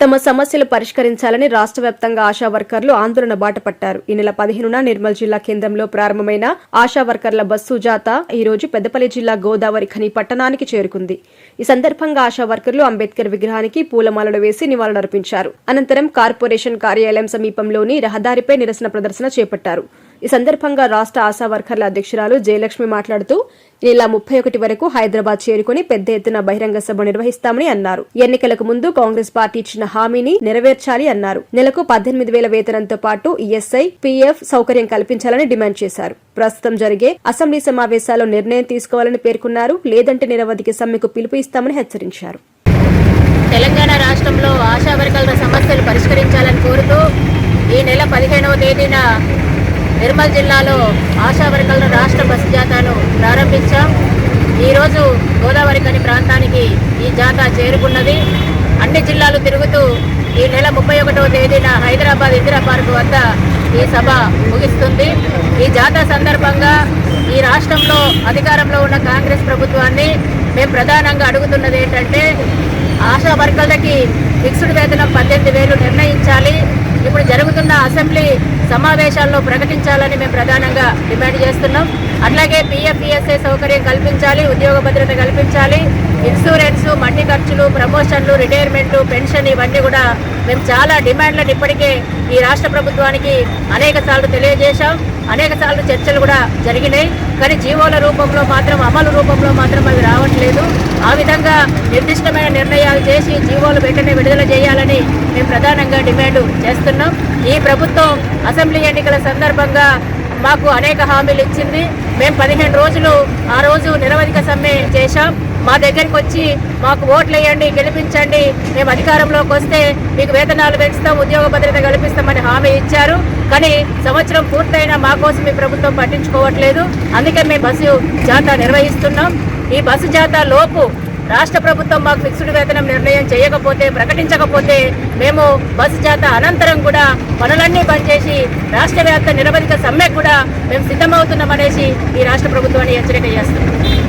తమ సమస్యలు పరిష్కరించాలని రాష్ట్ర వ్యాప్తంగా ఆశా వర్కర్లు ఆందోళన బాటపట్టారు. ఈ నెల పదిహేనున నిర్మల్ జిల్లా కేంద్రంలో ప్రారంభమైన ఆశా వర్కర్ల బస్సు జాత ఈ రోజు పెద్దపల్లి జిల్లా గోదావరి ఖని పట్టణానికి చేరుకుంది. ఈ సందర్భంగా ఆశా వర్కర్లు అంబేద్కర్ విగ్రహానికి పూలమాలలు వేసి నివాళులర్పించారు. అనంతరం కార్పొరేషన్ కార్యాలయం సమీపంలోని రహదారిపై నిరసన ప్రదర్శన చేపట్టారు. ఈ సందర్భంగా రాష్ట్ర ఆశా వర్కర్ల అధ్యక్షురాలు జయలక్ష్మి మాట్లాడుతూ నెల ముప్పై ఒకటి వరకు హైదరాబాద్ చేరుకుని పెద్ద ఎత్తున బహిరంగ సభ నిర్వహిస్తామని అన్నారు. ఎన్నికలకు ముందు కాంగ్రెస్ పార్టీ ఇచ్చిన హామీని నెరవేర్చాలి అన్నారు. నెలకు పద్దెనిమిది వేల వేతనంతో పాటు ఈఎస్ఐ పీఎఫ్ సౌకర్యం కల్పించాలని డిమాండ్ చేశారు. ప్రస్తుతం జరిగే అసెంబ్లీ సమావేశాల్లో నిర్ణయం తీసుకోవాలని పేర్కొన్నారు. లేదంటే నిరవధిక సమ్మెకు పిలుపు ఇస్తామని హెచ్చరించారు. తెలంగాణ రాష్ట్రంలో ఆశా వర్గాల సమస్యలు పరిష్కరించాలని కోరుతూ ఈ నెల పదిహేనవ తేదీన నిర్మల్ జిల్లాలో ఆశా వర్గాల రాష్ట్ర బస్సు జాతాను ప్రారంభించాం. ఈరోజు గోదావరి కని ప్రాంతానికి ఈ జాతా చేరుకున్నది. అన్ని జిల్లాలు తిరుగుతూ ఈ నెల ముప్పై ఒకటవ తేదీన హైదరాబాద్ ఇందిరా పార్క్ వద్ద ఈ సభ ముగిస్తుంది. ఈ జాతా సందర్భంగా ఈ రాష్ట్రంలో అధికారంలో ఉన్న కాంగ్రెస్ ప్రభుత్వాన్ని మేము ప్రధానంగా అడుగుతున్నది ఏంటంటే ఆశా వర్గాలకి ఫిక్స్డ్ వేతనం పద్దెనిమిది వేలు నిర్ణయించాలి. ఇప్పుడు జరుగుతున్న అసెంబ్లీ సమావేశాల్లో ప్రకటించాలని మేము ప్రధానంగా డిమాండ్ చేస్తున్నాం. అట్లాగే పిఎఫ్ఈఎస్ఏ సౌకర్యం కల్పించాలి ఉద్యోగ భద్రత కల్పించాలి ఇన్సూరెన్స్ మట్టి ఖర్చులు ప్రమోషన్లు రిటైర్మెంట్ పెన్షన్ ఇవన్నీ కూడా మేము చాలా డిమాండ్లను ఇప్పటికే ఈ రాష్ట్ర ప్రభుత్వానికి అనేక సార్లు తెలియజేశాం. అనేక సార్లు చర్చలు కూడా జరిగినాయి. కానీ జీవోల రూపంలో మాత్రం అమలు రూపంలో మాత్రం అవి రావట్లేదు. ఆ విధంగా నిర్దిష్టమైన నిర్ణయాలు చేసి జీవోలు వెంటనే విడుదల చేయాలని మేము ప్రధానంగా డిమాండ్ చేస్తున్నాం. ఈ ప్రభుత్వం అసెంబ్లీ ఎన్నికల సందర్భంగా మాకు అనేక హామీలు ఇచ్చింది. మేము పదిహేను రోజులు ఆ రోజు నిరవధిక సమ్మె చేశాం. మా దగ్గరికి వచ్చి మాకు ఓట్లు వేయండి గెలిపించండి మేము అధికారంలోకి వస్తే మీకు వేతనాలు పెంచుతాం ఉద్యోగ భద్రత కల్పిస్తామని హామీ ఇచ్చారు. కానీ సంవత్సరం పూర్తయినా మా కోసం ఈ ప్రభుత్వం పట్టించుకోవట్లేదు. అందుకే మేము బస్సు జాతా నిర్వహిస్తున్నాం. ఈ బస్సు జాతా లోపు రాష్ట్ర ప్రభుత్వం మాకు ఫిక్స్డ్ వేతనం నిర్ణయం చేయకపోతే ప్రకటించకపోతే మేము బస్సు చేత అనంతరం కూడా పనులన్నీ బంద్ చేసి రాష్ట్ర వ్యాప్త నిరవధిక సమ్మెకు కూడా మేము సిద్ధమవుతున్నామనేసి ఈ రాష్ట్ర ప్రభుత్వాన్ని హెచ్చరిక చేస్తున్నాం.